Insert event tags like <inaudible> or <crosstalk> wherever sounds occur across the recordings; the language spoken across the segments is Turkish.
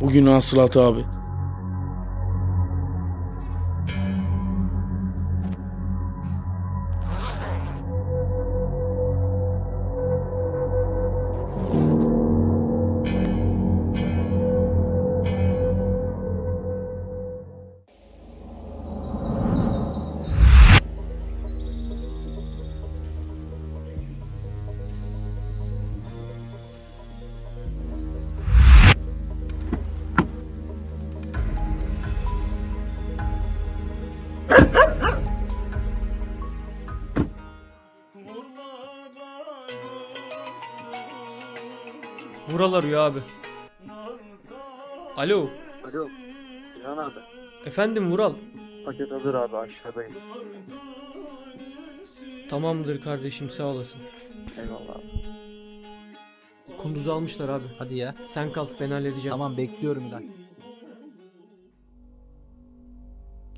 Bugün hasılatı abi. Vural arıyor abi. Alo. Alo. İlhan abi. Efendim Vural. Paket hazır abi aşağıdayım. Tamamdır kardeşim sağ olasın. Eyvallah abi. Kunduzu almışlar abi. Hadi ya. Sen kal ben halledeceğim. Tamam bekliyorum İlhan.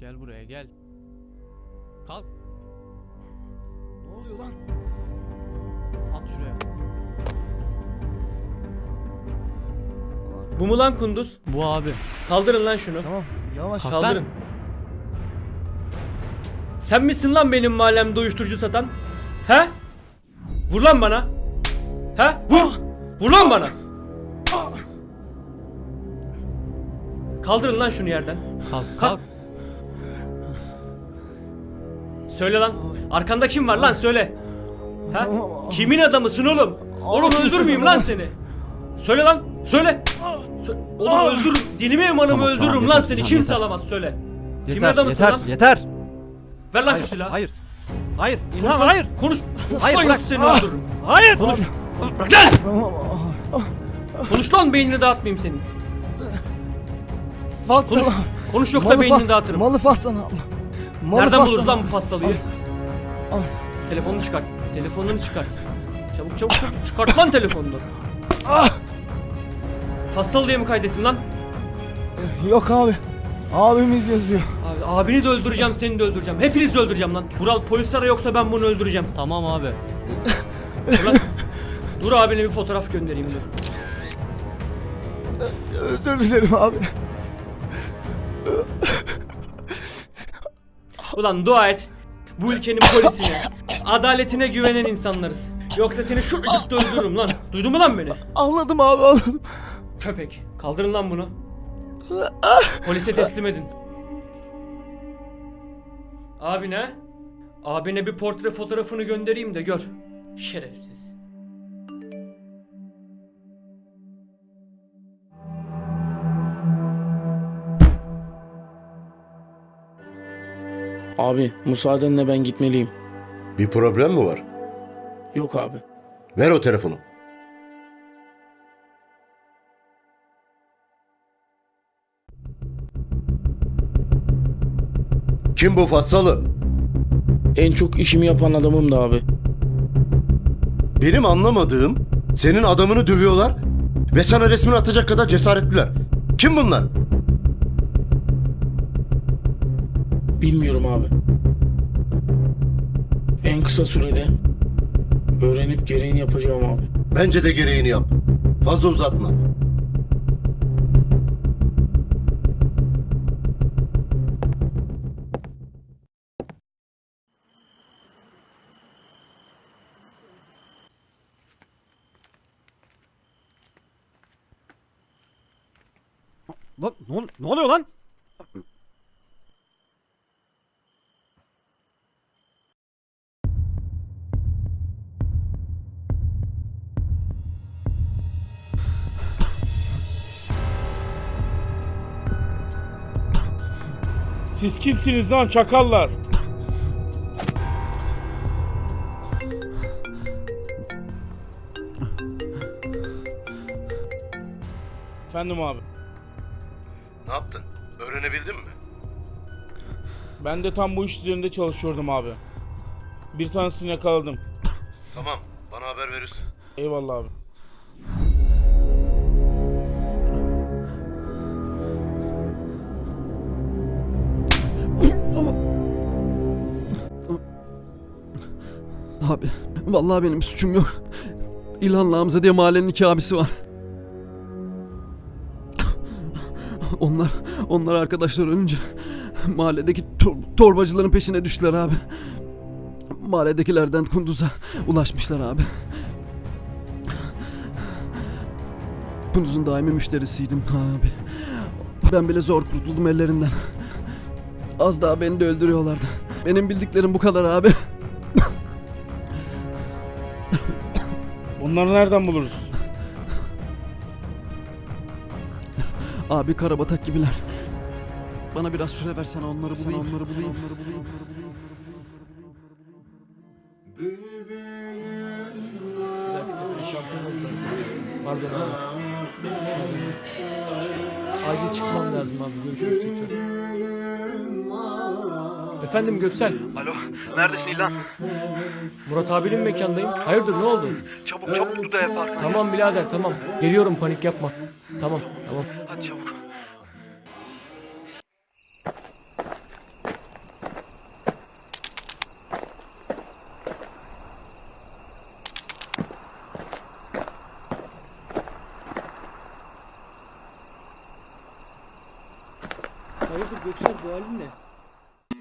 Gel buraya gel. Kalk. Ne oluyor lan? At şuraya. Bu mu lan kunduz? Bu abi. Kaldırın lan şunu. Tamam yavaş. Kalk Kaldırın. lan. Sen misin lan benim mahallemde uyuşturucu satan? He? Vur lan bana. He? Vur. Vur lan bana. Kaldırın lan şunu yerden. Kalk Kalk. kalk. Söyle lan. Arkanda kim var lan söyle. Ha? Kimin adamısın oğlum? Oğlum öldürmeyeyim lan seni. Söyle lan. Söyle. Sö- Oğlum öldür. Dinime emanımı Tamam, öldürürüm tamam, lan yeter, seni. tamam, Kimse yeter. alamaz söyle. Kimin Yeter adamısın yeter lan? yeter. Ver lan şu Hayır, silahı. Hayır. Hayır. Konuş İlhan lan. hayır. Konuş. Hayır, Hayır bırak. seni Ah. öldürürüm. Hayır. Konuş. Bırak lan. Konuş lan beynini dağıtmayayım senin. Fat Konuş. Konuş yoksa beynini dağıtırım. Malı fat sana. Malı Nereden fat buluruz lan bu fassalıyı? Al. Telefonunu çıkart. Telefonunu çıkart. Çabuk çabuk çabuk çıkart lan telefonunu. Ah! Fassal diye mi kaydettin lan? Yok abi. Abimiz yazıyor. Abi abini de öldüreceğim, seni de öldüreceğim. Hepinizi de öldüreceğim lan. Vural polis ara yoksa ben bunu öldüreceğim. Tamam abi. Dur lan. dur abine bir fotoğraf göndereyim dur. Özür dilerim abi. Ulan dua et. Bu ülkenin polisine, adaletine güvenen insanlarız. Yoksa seni şu ıcıkta öldürürüm lan. Duydun mu lan beni? Anladım abi anladım. Köpek. Kaldırın lan bunu. Polise teslim edin. Abine? Abine bir portre fotoğrafını göndereyim de gör. Şerefsiz. Abi müsaadenle ben gitmeliyim. Bir problem mi var? Yok abi. Ver o telefonu. Kim bu Fassalı? En çok işimi yapan adamım da abi. Benim anlamadığım senin adamını dövüyorlar ve sana resmini atacak kadar cesaretliler. Kim bunlar? Bilmiyorum abi. En kısa sürede öğrenip gereğini yapacağım abi. Bence de gereğini yap. Fazla uzatma. Lan ne, ol- ne oluyor lan? Siz kimsiniz lan çakallar? Efendim abi. Ne yaptın? Öğrenebildin mi? Ben de tam bu iş üzerinde çalışıyordum abi. Bir tanesini yakaladım. Tamam. Bana haber verirsin. Eyvallah abi. Abi vallahi benim suçum yok. İlhan Hamza diye mahallenin iki abisi var. Onlar, onlar arkadaşlar ölünce mahalledeki tor- torbacıların peşine düştüler abi. Mahalledekilerden Kunduz'a ulaşmışlar abi. Kunduz'un daimi müşterisiydim abi. Ben bile zor kurtuldum ellerinden. Az daha beni de öldürüyorlardı. Benim bildiklerim bu kadar abi. Bunları nereden buluruz? <laughs> Abi karabatak gibiler. Bana biraz süre versene onları bulayım. Onları bulayım. Pardon abi. Acil çıkmam lazım abi. Görüşürüz tekrar. Efendim Göksel. Alo neredesin İlhan? Murat abinin mekandayım. Hayırdır ne oldu? Çabuk çabuk Dudaya Park. Tamam birader tamam. Geliyorum panik yapma. Tamam tamam. Hadi çabuk. Hayırdır Göksel bu halin ne?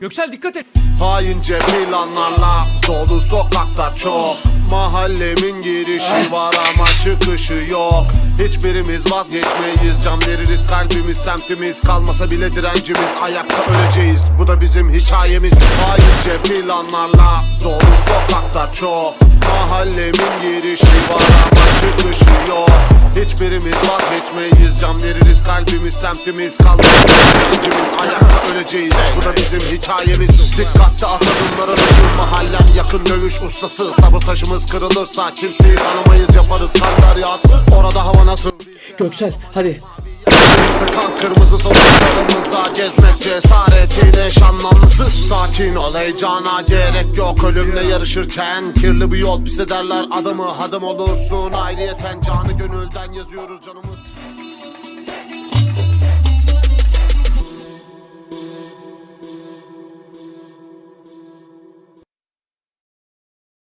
Göksel dikkat et. Haince planlarla dolu sokaklar çok. Mahallemin girişi var ama çıkışı yok. Hiçbirimiz vazgeçmeyiz. Can veririz kalbimiz semtimiz. Kalmasa bile direncimiz. Ayakta öleceğiz. Bu da bizim hikayemiz. Haince planlarla sokaklar çok. Mahallemin girişi var ama çıkışı yok Hiçbirimiz vazgeçmeyiz Can veririz kalbimiz semtimiz Kalmasa bile direncimiz Ayakta öleceğiz. Bu da bizim hikayemiz. Dikkatli at adımlara bütün mahallen Yakın dövüş ustası. Sabotajımız kırılırsa Kimseyi tanımayız yaparız. Kan deryası Orada hava nasıl? Göksel hadi. Kırmızı kan kırmızı sokaklarımızda Gezmek cesaretin eş Sakin ol heyecana gerek yok. Ölümle yarışırken kirli bir yol pis ederler Adımı adım olursun ayrıyeten Canı gönülden yazıyoruz canımız